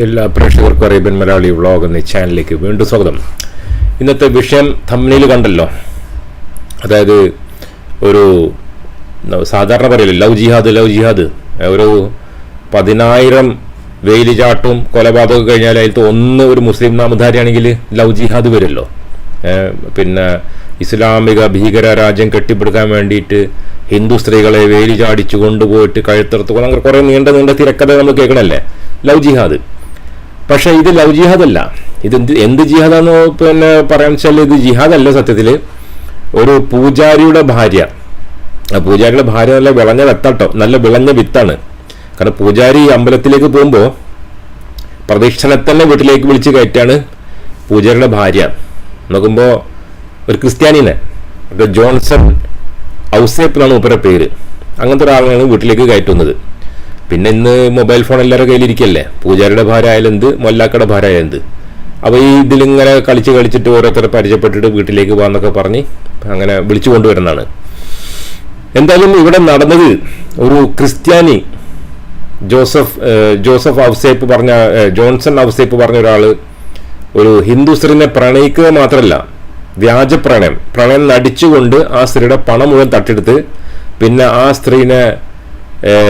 എല്ലാ പ്രേക്ഷകർക്കും Arabian Malayali vlog എന്ന ചാനലിലേക്ക് വീണ്ടും സ്വാഗതം. ഇന്നത്തെ വിഷയം തമ്മിൽ കണ്ടല്ലോ. അതായത് ഒരു സാധാരണ പറയല്ലോ ലവ് ജിഹാദ് ലവ് ജിഹാദ്. ഒരു പതിനായിരം വെയിലിചാട്ടും കൊലപാതകം കഴിഞ്ഞാൽ അതിലത്തെ ഒന്ന് ഒരു മുസ്ലിം നാമധാരിയാണെങ്കിൽ ലവ് ജിഹാദ് വരുമല്ലോ. പിന്നെ ഇസ്ലാമിക ഭീകര രാജ്യം കെട്ടിപ്പടുക്കാൻ വേണ്ടിയിട്ട് ഹിന്ദു സ്ത്രീകളെ വേലി ചാടിച്ചു കൊണ്ടുപോയിട്ട് കഴുത്തറുത്ത് അങ്ങനെ കുറേ നീണ്ട നീണ്ട തിരക്കഥ നമ്മൾ കേൾക്കണല്ലേ? ലവ് ജിഹാദ്. പക്ഷേ ഇത് ലവ് ജിഹാദ് അല്ല ഇത് എന്ത് എന്ത് ജിഹാദാന്ന് പിന്നെ പറയാൻ വെച്ചാൽ ഇത് ജിഹാദ് അല്ല സത്യത്തിൽ ഒരു പൂജാരിയുടെ ഭാര്യ. ആ പൂജാരിയുടെ ഭാര്യ നല്ല വിളഞ്ഞ വെത്തട്ടോ. നല്ല വിളഞ്ഞ വിത്താണ്. കാരണം പൂജാരി അമ്പലത്തിലേക്ക് പോകുമ്പോൾ പ്രദക്ഷിണെ തന്നെ വീട്ടിലേക്ക് വിളിച്ച് കയറ്റാണ് പൂജാരിയുടെ ഭാര്യ. നോക്കുമ്പോൾ ഒരു ക്രിസ്ത്യാനിനെ. ജോൺസൺ ഔസേപ്പ് എന്നാണ് പേര്. അങ്ങനത്തെ ഒരാളാണ് വീട്ടിലേക്ക് കയറ്റുന്നത്. പിന്നെ ഇന്ന് മൊബൈൽ ഫോൺ എല്ലാവരുടെ കയ്യിലിരിക്കല്ലേ? പൂജാരിയുടെ ഭാര്യ ആയാലും എന്ത്? മൊല്ലാക്കയുടെ ഭാര്യ ആയാലും എന്ത്? അപ്പോൾ ഈ ഇതിലിങ്ങനെ കളിച്ച് കളിച്ചിട്ട് ഓരോരുത്തരെ പരിചയപ്പെട്ടിട്ട് വീട്ടിലേക്ക് പോകാന്നൊക്കെ പറഞ്ഞ് അങ്ങനെ വിളിച്ചു കൊണ്ടുവരുന്നതാണ്. എന്തായാലും ഇവിടെ നടന്നത് ഒരു ക്രിസ്ത്യാനി ജോസഫ് ജോസഫ് ഔസേപ്പ് പറഞ്ഞ ജോൺസൺ ഔസേപ്പ് പറഞ്ഞ ഒരാൾ ഒരു ഹിന്ദു സ്ത്രീനെ പ്രണയിക്കുക മാത്രമല്ല വ്യാജ പ്രണയം പ്രണയം നടിച്ചുകൊണ്ട് ആ സ്ത്രീയുടെ പണം മുഴുവൻ തട്ടിയെടുത്ത് പിന്നെ ആ സ്ത്രീനെ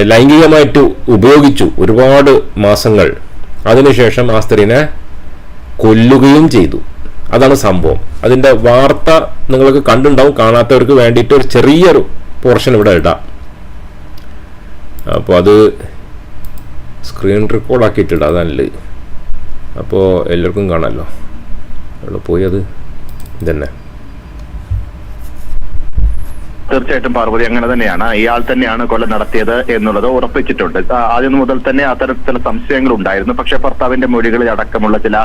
ലൈംഗികമായിട്ട് ഉപയോഗിച്ചു ഒരുപാട് മാസങ്ങൾ. അതിനുശേഷം ആ സ്ത്രീനെ കൊല്ലുകയും ചെയ്തു. അതാണ് സംഭവം. അതിന്റെ വാർത്ത നിങ്ങൾക്ക് കണ്ടുണ്ടാവും കാണാത്തവർക്ക് വേണ്ടിയിട്ട് ഒരു ചെറിയൊരു പോർഷൻ ഇവിടെ ഇടാം. അപ്പോൾ അത് സ്ക്രീൻ റെക്കോർഡ് ആക്കിയിട്ടിടാം അതല്ല. അപ്പോൾ എല്ലാവർക്കും കാണാമല്ലോ. അവിടെ പോയി അത്? ഇതന്നെ. തീർച്ചയായിട്ടും പാർവതി അങ്ങനെ തന്നെയാണ്. ഇയാൾ തന്നെയാണ് കൊല നടത്തിയത് എന്നുള്ളത് ഉറപ്പിച്ചിട്ടുണ്ട്. ആദ്യം മുതൽ തന്നെ അത്തരം ചില സംശയങ്ങൾ ഉണ്ടായിരുന്നു. പക്ഷേ ഭർത്താവിന്റെ മൊഴികളിൽ അടക്കമുള്ള ചില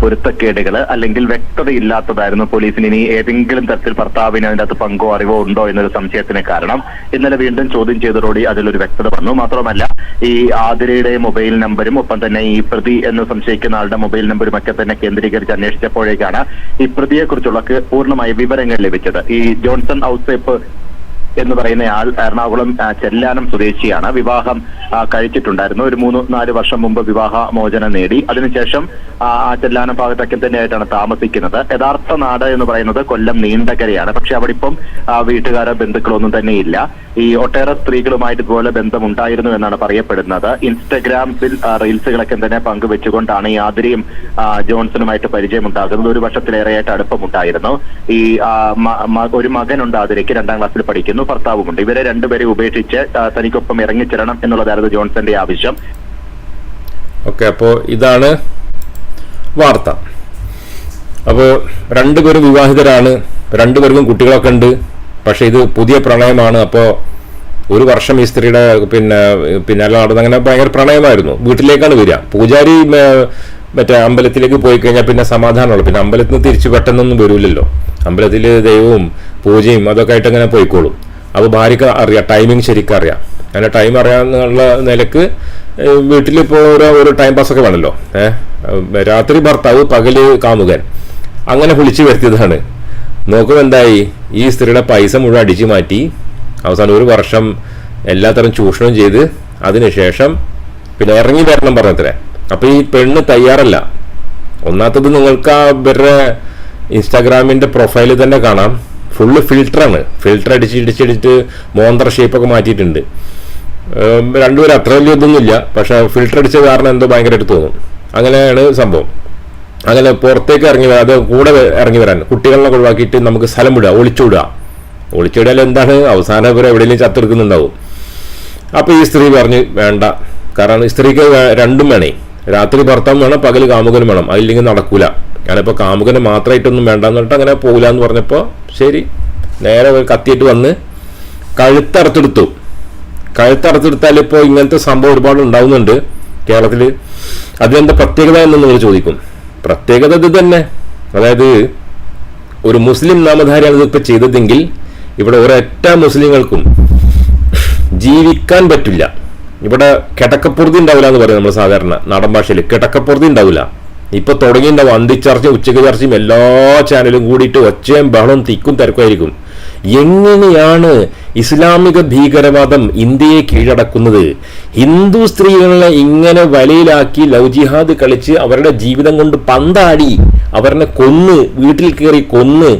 പൊരുത്തക്കേടുകൾ അല്ലെങ്കിൽ വ്യക്തതയില്ലാത്തതായിരുന്നു പോലീസിന് ഇനി ഏതെങ്കിലും തരത്തിൽ ഭർത്താവിന് അതിന്റെ അകത്ത് പങ്കോ അറിവോ ഉണ്ടോ എന്നൊരു സംശയത്തിന് കാരണം ഇന്നലെ വീണ്ടും ചോദ്യം ചെയ്തതോടെ അതിലൊരു വ്യക്തത വന്നു. മാത്രമല്ല ഈ ആതിരയുടെ മൊബൈൽ നമ്പരും ഒപ്പം തന്നെ ഈ പ്രതി എന്ന് സംശയിക്കുന്ന ആളുടെ മൊബൈൽ നമ്പരും ഒക്കെ തന്നെ കേന്ദ്രീകരിച്ച് അന്വേഷിച്ചപ്പോഴേക്കാണ് ഈ പ്രതിയെക്കുറിച്ചുള്ള പൂർണമായ വിവരങ്ങൾ ലഭിച്ചത്. ഈ ജോൺസൺ ഔസേപ്പ് করে എന്ന് പറയുന്ന ആൾ എറണാകുളം ചെല്ലാനം സ്വദേശിയാണ്. വിവാഹം കഴിച്ചിട്ടുണ്ടായിരുന്നു. ഒരു മൂന്ന് നാല് വർഷം മുമ്പ് വിവാഹ മോചനം നേടി. അതിനുശേഷം ആ ചെല്ലാനം ഭാഗത്തൊക്കെ തന്നെയായിട്ടാണ് താമസിക്കുന്നത്. യഥാർത്ഥ നാട് എന്ന് പറയുന്നത് കൊല്ലം നീണ്ടകരയാണ്. പക്ഷെ അവിടെ ഇപ്പം വീട്ടുകാരോ ബന്ധുക്കളോ ഒന്നും തന്നെ ഇല്ല ഈ ഒട്ടേറെ സ്ത്രീകളുമായിട്ട് ഇതുപോലെ ബന്ധമുണ്ടായിരുന്നു എന്നാണ് പറയപ്പെടുന്നത്. ഇൻസ്റ്റഗ്രാമിൽ റീൽസുകളൊക്കെ തന്നെ പങ്കുവെച്ചുകൊണ്ടാണ് ഈ ആതിരയും ജോൺസണുമായിട്ട് പരിചയമുണ്ടാകുന്നത്. ഒരു വർഷത്തിലേറെയായിട്ട് അടുപ്പമുണ്ടായിരുന്നു. ഈ ഒരു മകനുണ്ട് ആതിരയ്ക്ക് രണ്ടാം ക്ലാസ്സിൽ പഠിക്കുന്നു. ഭർത്താവുമുണ്ട്. ഇവരെ രണ്ടുപേരെ ഉപേക്ഷിച്ച് തനിക്കൊപ്പം ഇറങ്ങിച്ചെല്ലണം എന്നുള്ളതായിരുന്നു ജോൺസന്റെ ആവശ്യം. ഓക്കെ അപ്പോ ഇതാണ് വാർത്ത. അപ്പോൾ രണ്ടുപേരും വിവാഹിതരാണ് രണ്ടുപേർക്കും കുട്ടികളൊക്കെ ഉണ്ട് പക്ഷേ ഇത് പുതിയ പ്രണയമാണ്. അപ്പോൾ ഒരു വർഷം ഈ സ്ത്രീയുടെ പിന്നെ പിന്നാലെ നടന്ന അങ്ങനെ ഭയങ്കര പ്രണയമായിരുന്നു. വീട്ടിലേക്കാണ് വരിക. പൂജാരി മറ്റേ അമ്പലത്തിലേക്ക് പോയി കഴിഞ്ഞാൽ പിന്നെ സമാധാനമുള്ളൂ. പിന്നെ അമ്പലത്തിൽ നിന്ന് തിരിച്ച് പെട്ടെന്നൊന്നും വരൂലല്ലോ അമ്പലത്തിൽ ദൈവവും പൂജയും അതൊക്കെ ആയിട്ട് അങ്ങനെ പോയിക്കോളും. അപ്പോൾ ഭാര്യക്ക് അറിയാം ടൈമിങ് ശരിക്കും അറിയാം. അങ്ങനെ ടൈം അറിയാന്നുള്ള നിലയ്ക്ക് വീട്ടിലിപ്പോൾ ഒരു ഒരു ടൈം പാസ് ഒക്കെ വേണമല്ലോ ഏഹ് രാത്രി ഭർത്താവ് പകൽ കാമുകൻ. അങ്ങനെ വിളിച്ചു വരുത്തിയതാണ്. നോക്കുമ്പോൾ എന്തായി? ഈ സ്ത്രീയുടെ പൈസ മുഴുവൻ അടിച്ചു മാറ്റി. അവസാനം ഒരു വർഷം എല്ലാത്തരം ചൂഷണം ചെയ്ത് അതിനുശേഷം പിന്നെ ഇറങ്ങി വരണം പറഞ്ഞത്രേ. അപ്പൊ ഈ പെണ്ണ് തയ്യാറല്ല. ഒന്നാത്തത് നിങ്ങൾക്ക് ആ ഇവരുടെ ഇൻസ്റ്റാഗ്രാമിന്റെ പ്രൊഫൈലിൽ തന്നെ കാണാം. ഫുള്ള് ഫിൽറ്ററാണ് ഫിൽറ്റർ അടിച്ചിടിച്ചിടിച്ചിട്ട് മോന്തർ ഷേപ്പൊക്കെ മാറ്റിയിട്ടുണ്ട്. രണ്ടുപേരും അത്ര വലിയ ഇതൊന്നുമില്ല പക്ഷെ ഫിൽറ്റർ അടിച്ച കാരണം എന്തോ ഭയങ്കരമായിട്ട് തോന്നും. അങ്ങനെയാണ് സംഭവം. അങ്ങനെ പുറത്തേക്ക് ഇറങ്ങി വരാൻ അത് കൂടെ ഇറങ്ങി വരാൻ. കുട്ടികളെ ഒഴിവാക്കിയിട്ട് നമുക്ക് സ്ഥലം വിടുക ഒളിച്ചുവിടുക. ഒളിച്ചുവിടാൽ എന്താണ്? അവസാനം ഇവർ എവിടെയെങ്കിലും ചത്തെടുക്കുന്നുണ്ടാവും. അപ്പോൾ ഈ സ്ത്രീ പറഞ്ഞ് വേണ്ട. കാരണം സ്ത്രീക്ക് രണ്ടും വേണേ. രാത്രി ഭർത്താവും വേണം പകൽ കാമുകനും വേണം. അതില്ലെങ്കിൽ നടക്കൂല. ഞാനിപ്പോ കാമുകന് മാത്രമായിട്ടൊന്നും വേണ്ടെന്ന് പറഞ്ഞിട്ട് അങ്ങനെ പോകില്ല എന്ന് പറഞ്ഞപ്പോൾ ശരി നേരെ കത്തിയിട്ട് വന്ന് കഴുത്തറുത്തെടുത്തു. കഴുത്തറുത്തെടുത്താൽ ഇപ്പോൾ ഇങ്ങനത്തെ സംഭവം ഒരുപാട് ഉണ്ടാവുന്നുണ്ട് കേരളത്തിൽ അതിനെന്താ പ്രത്യേകത എന്ന് നിങ്ങൾ ചോദിക്കും. പ്രത്യേകത ഇത് തന്നെ. അതായത് ഒരു മുസ്ലിം നാമധാരിയാണ് ഇതിപ്പോൾ ചെയ്തതെങ്കിൽ ഇവിടെ ഒരൊറ്റ മുസ്ലിങ്ങൾക്കും ജീവിക്കാൻ പറ്റില്ല. ഇവിടെ കിടക്കപ്പുറതി ഉണ്ടാവില്ല എന്ന് പറയും നമ്മൾ സാധാരണ നാടൻ ഭാഷയിൽ കിടക്കപ്പുറതി ഉണ്ടാവില്ല. ഇപ്പൊ വണ്ടി ചർച്ച ഉച്ചയ്ക്ക് ചർച്ചയും എല്ലാ ചാനലും കൂടിയിട്ട് ഒച്ചയും ബഹളം തിക്കും തിരക്കുമായിരിക്കും. എങ്ങനെയാണ് ഇസ്ലാമിക ഭീകരവാദം ഇന്ത്യയെ കീഴടക്കുന്നത്? ഹിന്ദു സ്ത്രീകളെ ഇങ്ങനെ വലയിലാക്കി ലവ് ജിഹാദ് കളിച്ച് അവരുടെ ജീവിതം കൊണ്ട് പന്താടി അവരെ കൊന്ന് വീട്ടിൽ കയറി കൊന്ന്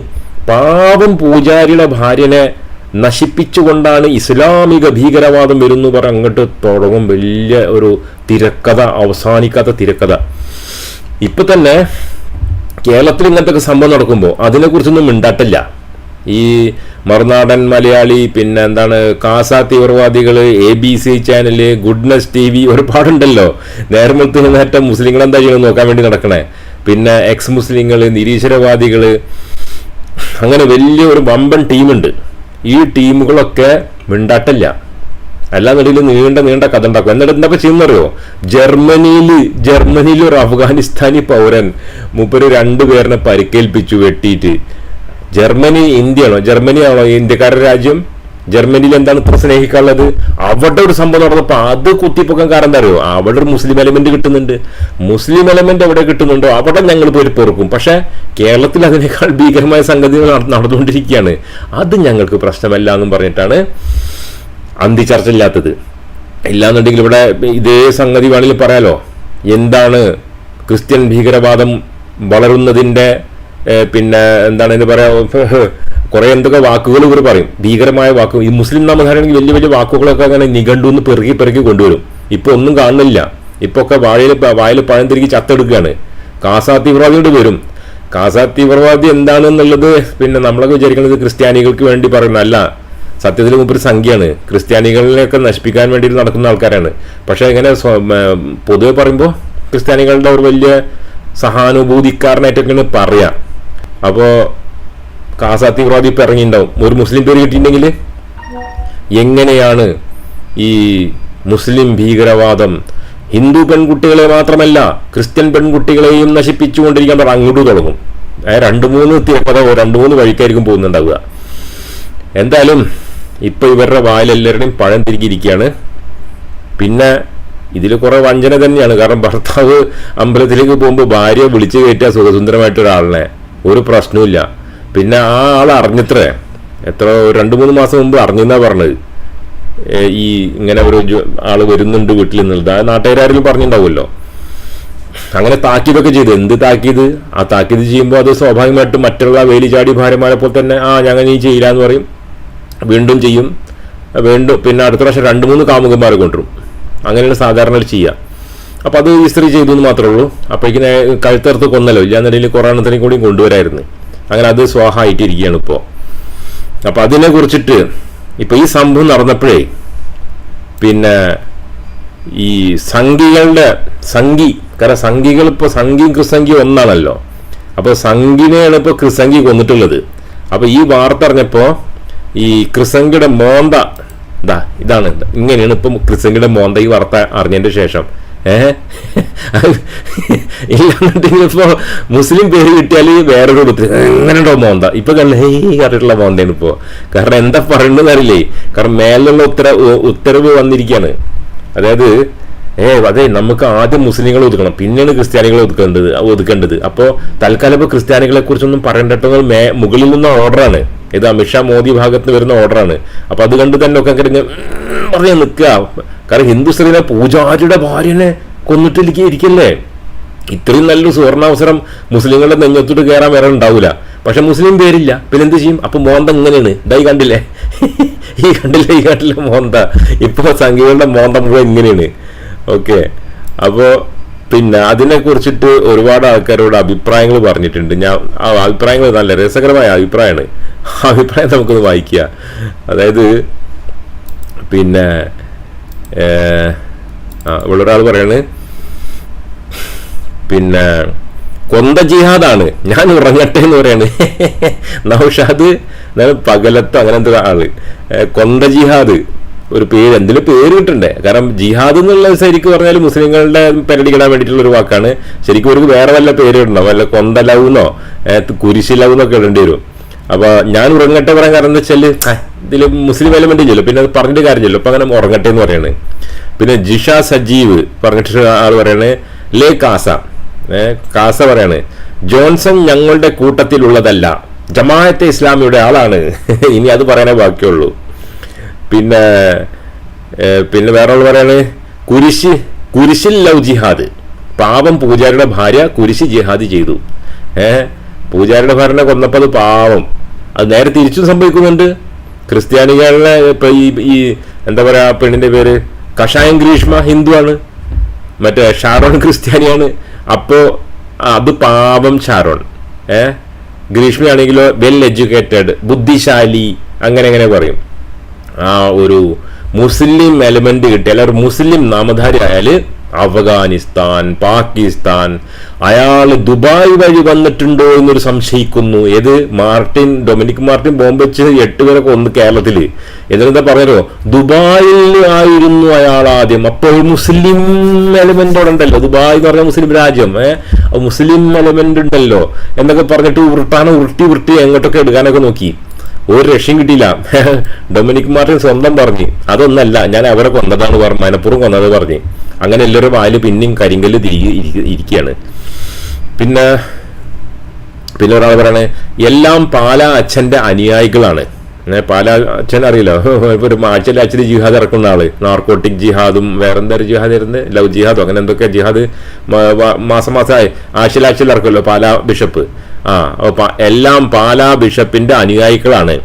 പാവം പൂജാരിയുടെ ഭാര്യനെ നശിപ്പിച്ചുകൊണ്ടാണ് ഇസ്ലാമിക ഭീകരവാദം വരുന്നു പറഞ്ഞ് അങ്ങോട്ട് തുടങ്ങും. വലിയ ഒരു തിരക്കഥ അവസാനിക്കാത്ത തിരക്കഥ. ഇപ്പൊ തന്നെ കേരളത്തിൽ ഇങ്ങനത്തെ സംഭവം നടക്കുമ്പോൾ അതിനെക്കുറിച്ചൊന്നും മിണ്ടാട്ടില്ല. ഈ മറുനാടൻ മലയാളി പിന്നെ എന്താണ് കാസ തീവ്രവാദികൾ A B C channel goodness T V ഒരുപാടുണ്ടല്ലോ. നേരമത്തെ നേരത്തെ മുസ്ലിങ്ങൾ എന്താ ചെയ്യണം നോക്കാൻ വേണ്ടി നടക്കണേ. പിന്നെ എക്സ് മുസ്ലിങ്ങൾ നിരീശ്വരവാദികൾ അങ്ങനെ വലിയ ഒരു വമ്പൻ ടീമുണ്ട് ഈ ടീമുകളൊക്കെ മിണ്ടാട്ടില്ല. അല്ലാന്നുണ്ടെങ്കിൽ നീണ്ട നീണ്ട കഥ ഉണ്ടാക്കും. എന്നിട്ട് എന്തൊക്കെ ചെയ്യുന്നറിയോ? ജർമ്മനിയിൽ ജർമ്മനിയിൽ ഒരു അഫ്ഗാനിസ്ഥാനി പൗരൻ മൂപ്പര് രണ്ടുപേരിനെ പരിക്കേൽപ്പിച്ചു വെട്ടിയിട്ട്. ജർമ്മനി ഇന്ത്യയാണോ? ജർമ്മനിയാണോ ഇന്ത്യക്കാരുടെ രാജ്യം? ജർമ്മനിയിൽ എന്താണ് ഇത്ര സ്നേഹിക്കാനുള്ളത്? അവിടെ ഒരു സംഭവം നടന്നപ്പോൾ അത് കുത്തിപ്പൊക്കാൻ കാരണം എന്താ അറിയോ? അവിടെ ഒരു മുസ്ലിം എലമെന്റ് കിട്ടുന്നുണ്ട്. മുസ്ലിം എലമെന്റ് എവിടെ കിട്ടുന്നുണ്ടോ അവിടെ ഞങ്ങൾ പോയി പെറുക്കും. പക്ഷേ കേരളത്തിൽ അതിനേക്കാൾ ഭീകരമായ സംഗതികൾ നട- നടന്നുകൊണ്ടിരിക്കുകയാണ്. അത് ഞങ്ങൾക്ക് പ്രശ്നമല്ല എന്നും പറഞ്ഞിട്ടാണ് അന്തി ചർച്ച ഇല്ലാത്തത് ഇല്ലാന്നുണ്ടെങ്കിൽ ഇവിടെ ഇതേ സംഗതി വേണമെങ്കിൽ പറയാലോ. എന്താണ് ക്രിസ്ത്യൻ ഭീകരവാദം വളരുന്നതിന്റെ പിന്നെ എന്താണ് എന്ന് പറയാ കുറെ എന്തൊക്കെ വാക്കുകൾ ഇവർ പറയും. ഭീകരമായ വാക്കുകൾ ഈ മുസ്ലിം നാമധാരണെങ്കിൽ വലിയ വലിയ വാക്കുകളൊക്കെ അങ്ങനെ നിഘണ്ടുന്ന് പെറുക്കി പെറുക്കി കൊണ്ടുവരും. ഇപ്പൊ ഒന്നും കാണുന്നില്ല. ഇപ്പൊ ഒക്കെ വാഴയിൽ വായിൽ പഴം തിരികെ ചത്തെടുക്കുകയാണ്. കാസാ തീവ്രവാദിയോട് വരും. കാസാ തീവ്രവാദി എന്താണെന്നുള്ളത് പിന്നെ നമ്മളൊക്കെ വിചാരിക്കുന്നത് ക്രിസ്ത്യാനികൾക്ക് വേണ്ടി പറയുന്നതല്ല. സത്യത്തിൽ മുമ്പ് ഒരു സംഖ്യയാണ്. ക്രിസ്ത്യാനികളിലൊക്കെ നശിപ്പിക്കാൻ വേണ്ടി നടക്കുന്ന ആൾക്കാരാണ്. പക്ഷേ ഇങ്ങനെ പൊതുവെ പറയുമ്പോൾ ക്രിസ്ത്യാനികളുടെ ഒരു വലിയ സഹാനുഭൂതിക്കാരനായിട്ടൊക്കെയാണ് പറയാം. അപ്പോൾ കാസാത്തി പ്രവാദി ഇപ്പം ഇറങ്ങിയിട്ടുണ്ടാവും. ഒരു മുസ്ലിം പേര് കിട്ടിയിട്ടുണ്ടെങ്കിൽ എങ്ങനെയാണ് ഈ മുസ്ലിം ഭീകരവാദം ഹിന്ദു പെൺകുട്ടികളെ മാത്രമല്ല ക്രിസ്ത്യൻ പെൺകുട്ടികളെയും നശിപ്പിച്ചുകൊണ്ടിരിക്കാൻ പറഞ്ഞാൽ അങ്ങോട്ട് തുടങ്ങും. രണ്ട് മൂന്ന് തീർപ്പതോ രണ്ട് മൂന്ന് വഴിക്കായിരിക്കും പോകുന്നുണ്ടാവുക. എന്തായാലും ഇപ്പൊ ഇവരുടെ വായിലെല്ലാവരുടെയും പഴം തിരികിയിരിക്കുകയാണ്. പിന്നെ ഇതിൽ കുറെ വഞ്ചന തന്നെയാണ്. കാരണം ഭർത്താവ് അമ്പലത്തിലേക്ക് പോകുമ്പോൾ ഭാര്യ വിളിച്ചു കയറ്റുക സുഖസുന്ദരമായിട്ട് ഒരാളിനെ ഒരു പ്രശ്നവുമില്ല. പിന്നെ ആ ആൾ അറിഞ്ഞത്രേ. എത്ര രണ്ട് മൂന്ന് മാസം മുമ്പ് അറിഞ്ഞെന്നാ പറഞ്ഞത്. ഈ ഇങ്ങനെ ഒരു ആൾ വരുന്നുണ്ട് വീട്ടിൽ നിന്നുള്ളത് ആ നാട്ടുകാരും പറഞ്ഞിട്ടുണ്ടാവുമല്ലോ അങ്ങനെ താക്കീതൊക്കെ ചെയ്തു. എന്ത് താക്കീത്? ആ താക്കീത് ചെയ്യുമ്പോൾ അത് സ്വാഭാവികമായിട്ടും മറ്റുള്ള വേലി ചാടി ഭാര്യമാരെ പോലെ തന്നെ ആ ഞങ്ങൾ നീ ചെയ്യില്ല എന്ന് പറയും. വീണ്ടും ചെയ്യും. വീണ്ടും പിന്നെ അടുത്ത പ്രാവശ്യം രണ്ട് മൂന്ന് കാമുകന്മാരെ കൊണ്ടുവരും. അങ്ങനെയാണ് സാധാരണ ചെയ്യുക അപ്പം അത് ഈ ചെയ്തു എന്ന് മാത്രമേ ഉള്ളൂ. അപ്പോഴേക്കും കഴുത്തേർത്ത് കൊന്നല്ലോ. ഇല്ലാന്നുണ്ടെങ്കിൽ കുറേ എണ്ണത്തിനെ കൂടി കൊണ്ടുവരായിരുന്നു. അങ്ങനെ അത് സ്വാഹ ആയിട്ടിരിക്കുകയാണ് ഇപ്പോൾ അപ്പോൾ അതിനെ കുറിച്ചിട്ട് ഇപ്പം ഈ സംഭവം നടന്നപ്പോഴേ പിന്നെ ഈ സംഘികളുടെ സംഘി കാരണം സംഘികൾ ഇപ്പോൾ സംഘിയും കൃസംഗി ഒന്നാണല്ലോ. അപ്പോൾ സംഘിനെയാണ് ഇപ്പോൾ ക്രിസംഖി കൊന്നിട്ടുള്ളത്. അപ്പോൾ ഈ വാർത്ത അറിഞ്ഞപ്പോൾ ഈ ക്രിസംഖിയുടെ മോന്ത ഇതാ ഇതാണ്. ഇത്. ഇങ്ങനെയാണ് ഇപ്പം ക്രിസംഖിയുടെ മോന്ത ഈ വാർത്ത അറിഞ്ഞതിന് ശേഷം. ഇപ്പോ മുസ്ലിം പേര് കിട്ടിയാൽ വേറെ രൂപത്തിൽ എങ്ങനെയുണ്ടോ മോന്ത? ഇപ്പൊ കണ്ട ഹേ കണ്ടിട്ടുള്ള മോന്തയാണ് ഇപ്പോ. കാരണം എന്താ പറയണ്ടെന്ന് അറിയില്ലേ? കാരണം മേലുള്ള ഉത്തര ഉത്തരവ് വന്നിരിക്കുകയാണ്. അതായത് ഏ അതെ നമുക്ക് ആദ്യം മുസ്ലിങ്ങൾ ഒതുക്കണം. പിന്നെയാണ് ക്രിസ്ത്യാനികൾ ഒതുക്കേണ്ടത് ഒതുക്കേണ്ടത്. അപ്പോൾ തൽക്കാലം ഇപ്പോൾ ക്രിസ്ത്യാനികളെ കുറിച്ചൊന്നും പറയണ്ടോ മേ മുകളിൽ നിന്ന് ഓർഡറാണ്. ഇത് അമിത്ഷാ മോദി ഭാഗത്ത് വരുന്ന ഓർഡറാണ്. അപ്പൊ അത് കണ്ട് തന്നെ ഒക്കെ കഴിഞ്ഞ് പറഞ്ഞ് നിൽക്കുക. കാരണം ഹിന്ദു സ്ത്രീനെ പൂജാരിയുടെ ഭാര്യനെ കൊന്നിട്ടിരിക്കുക ഇരിക്കല്ലേ? ഇത്രയും നല്ലൊരു സുവർണാവസരം മുസ്ലിങ്ങളുടെ നെഞ്ഞത്തോട്ട് കയറാൻ വേറെ ഉണ്ടാവില്ല പക്ഷെ മുസ്ലിം പേരില്ല. പിന്നെ എന്ത് ചെയ്യും? അപ്പൊ മോന്ത ഇങ്ങനെയാണ്. ഇതായി കണ്ടില്ലേ? ഈ കണ്ടില്ലേ? ഈ കണ്ടില്ലേ മോന്ത? ഇപ്പൊ സംഘികളുടെ മോന്ത മുഴുവൻ ഇങ്ങനെയാണ്. ഓക്കെ. അപ്പോൾ പിന്നെ അതിനെ കുറിച്ചിട്ട് ഒരുപാട് ആൾക്കാരോട് അഭിപ്രായങ്ങൾ പറഞ്ഞിട്ടുണ്ട്. ഞാൻ ആ അഭിപ്രായങ്ങൾ നല്ല രസകരമായ അഭിപ്രായമാണ് അഭിപ്രായം നമുക്കൊന്ന് വായിക്കുക അതായത് പിന്നെ ആ ഇവിടെ ഒരാൾ പറയാണ് പിന്നെ കൊന്ത ജിഹാദാണ്. ഞാൻ ഉറങ്ങട്ടെ എന്ന് പറയാണ്. നൗഷാദ് പകലത്ത് പകലത്തോ അങ്ങനെ എന്തോ ആൾ കൊന്ത ജിഹാദ്. ഒരു പേര് എന്തെങ്കിലും പേര് കിട്ടണ്ടേ? കാരണം ജിഹാദ് എന്നുള്ള ശരിക്കും പറഞ്ഞാൽ മുസ്ലിങ്ങളുടെ പെരടിക്കിടാൻ വേണ്ടിയിട്ടുള്ള ഒരു വാക്കാണ്. ശരിക്കും അവർക്ക് വേറെ വല്ല പേര് ഇടണം വല്ല കൊന്ത ലവ് എന്നോ കുരിശി ലവ് എന്നൊക്കെ ഇടേണ്ടി വരും. അപ്പൊ ഞാൻ ഉറങ്ങട്ടെ പറയാൻ കാരണം എന്താ വെച്ചാൽ ഇതിൽ മുസ്ലിം എലമെന്റ് ഇല്ലല്ലോ. പിന്നെ അത് പറഞ്ഞിട്ട് കാര്യമില്ലല്ലോ. അപ്പൊ അങ്ങനെ ഉറങ്ങട്ടെ എന്ന് പറയാണ്. പിന്നെ ജിഷ സജീവ് പറഞ്ഞിട്ട് ആൾ പറയാണ് ലേ കാസ കാസ പറയാണ് ജോൺസൺ ഞങ്ങളുടെ കൂട്ടത്തിലുള്ളതല്ല. ജമാഅത്തെ ഇസ്ലാമിയുടെ ആളാണ്. ഇനി അത് പറയാനേ ബാക്കിയുള്ളൂ. പിന്നെ പിന്നെ വേറെ ഉള്ള പറയാണ് കുരിശ് കുരിശിൽ ലവ് ജിഹാദ്. പാവം പൂജാരിയുടെ ഭാര്യ കുരിശ് ജിഹാദ് ചെയ്തു. ഏ പൂജാരിയുടെ ഭാര്യനെ കൊന്നപ്പോൾ അത് പാവം. അത് നേരെ തിരിച്ചും സംഭവിക്കുന്നുണ്ട്. ക്രിസ്ത്യാനികളുടെ ഇപ്പൊ ഈ ഈ എന്താ പറയാ പെണ്ണിന്റെ പേര്? കഷായം ഗ്രീഷ്മ ഹിന്ദുവാണ് മറ്റേ ഷാരോൺ ക്രിസ്ത്യാനിയാണ്. അപ്പോ അത് പാവം ഷാരോൺ. ഏ ഗ്രീഷ്മയാണെങ്കിലോ വെൽ എഡ്യൂക്കേറ്റഡ് ബുദ്ധിശാലി അങ്ങനെ അങ്ങനെ പറയും. ആ ഒരു മുസ്ലിം എലമെന്റ് കിട്ടിയാൽ ഒരു മുസ്ലിം നാമധാരി ആയാൽ അഫ്ഗാനിസ്ഥാൻ പാകിസ്ഥാൻ അയാൾ ദുബായ് വഴി വന്നിട്ടുണ്ടോ എന്നൊരു സംശയിക്കുന്നു. ഏത്? മാർട്ടിൻ ഡൊമിനിക് മാർട്ടിൻ ബോംബ് വെച്ച് എട്ട് പേരെ കൊന്ന് കേരളത്തിൽ എന്നിട്ടെന്താ പറഞ്ഞോ ദുബായിൽ ആയിരുന്നു അയാൾ ആദ്യം. അപ്പോൾ മുസ്ലിം എലമെന്റ് ഉണ്ടല്ലോ. ദുബായ് എന്ന് പറഞ്ഞ മുസ്ലിം രാജ്യം. ഏഹ് മുസ്ലിം എലമെന്റ് ഉണ്ടല്ലോ. എന്നൊക്കെ പറഞ്ഞിട്ട് ഉരുട്ടാണ് ഉരുട്ടി ഉരുട്ടി എങ്ങോട്ടൊക്കെ എടുക്കാനൊക്കെ നോക്കി. ഒരു രക്ഷയും കിട്ടിയില്ല. ഡൊമിനിക് മാർട്ടിൻ സ്വന്തം പറഞ്ഞു അതൊന്നല്ല ഞാൻ അവരെ കൊന്നതാണ് പറഞ്ഞു മനപ്പുറം കൊന്നത് പറഞ്ഞു. അങ്ങനെ എല്ലാവരും വാൽ പിന്നെയും കരിങ്കല്ല് തിരികെ ഇരിക്കുകയാണ്. പിന്നെ പിന്നെ ഒരാൾ പറയണേ എല്ലാം പാല അച്ഛന്റെ അനുയായികളാണ്. പാല അച്ഛൻ അറിയില്ല. ഇപ്പൊ ഒരു ആഴ്ചയിൽ അച്ഛന് ജിഹാദ് ഇറക്കുന്ന ആൾ. നാർക്കോട്ടിക് ജിഹാദും വേറെ എന്തൊരു ജിഹാദ് ഇരുന്ന് ലവ് ജിഹാദും അങ്ങനെ എന്തൊക്കെ ജിഹാദ് മാസം മാസമായി. ആഴ്ചയിൽ ആഴ്ചയിൽ ഇറക്കുമല്ലോ പാല ബിഷപ്പ്. ആ എല്ലാം പാലാ ബിഷപ്പിന്റെ അനുയായികളാണ്.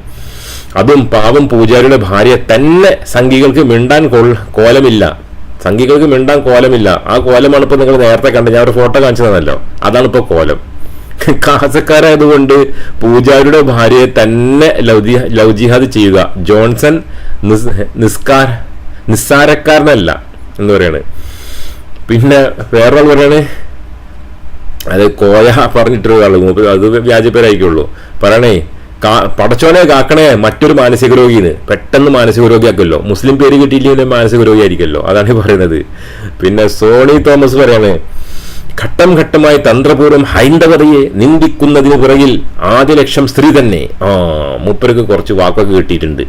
അതും പാവം പൂജാരിയുടെ ഭാര്യ തന്നെ സംഘികൾക്ക് മിണ്ടാൻ കോലമില്ല. സംഘികൾക്ക് മിണ്ടാൻ കോലമില്ല. ആ കോലമാണ് ഇപ്പൊ നിങ്ങൾ നേരത്തെ കണ്ടത്. ഞാൻ ഒരു ഫോട്ടോ കാണിച്ചു തന്നല്ലോ അതാണ് ഇപ്പൊ കോലം. കാസക്കാരായതുകൊണ്ട് പൂജാരിയുടെ ഭാര്യയെ തന്നെ ലവ് ജി- ലവ് ജിഹാദ് ചെയ്യുക. ജോൺസൺ നിസ് നിസ്കാര നിസ്സാരക്കാരനല്ല എന്ന് പറയാണ്. പിന്നെ വേറൊരാൾ പറയാണ് അത് കോയ പറഞ്ഞിട്ടൊരു ആൾ മൂപ്പര് അത് വ്യാജപ്പേരായിരിക്കുള്ളൂ പറയണേ കാ പടച്ചോനെ കാക്കണേ മറ്റൊരു മാനസിക രോഗിന്ന്. പെട്ടെന്ന് മാനസിക രോഗിയാക്കുമല്ലോ മുസ്ലിം പേര് കിട്ടിയില്ലെങ്കിൽ മാനസിക രോഗി ആയിരിക്കുമല്ലോ അതാണ് പറയുന്നത്. പിന്നെ സോണി തോമസ് പറയാണ് ഘട്ടം ഘട്ടമായി തന്ത്രപൂർവം ഹൈന്ദവതയെ നിന്ദിക്കുന്നതിന് പുറകിൽ ആദ്യ ലക്ഷം സ്ത്രീ തന്നെ. ആ മൂപ്പർക്ക് കുറച്ച് വാക്കൊക്കെ കിട്ടിയിട്ടുണ്ട്.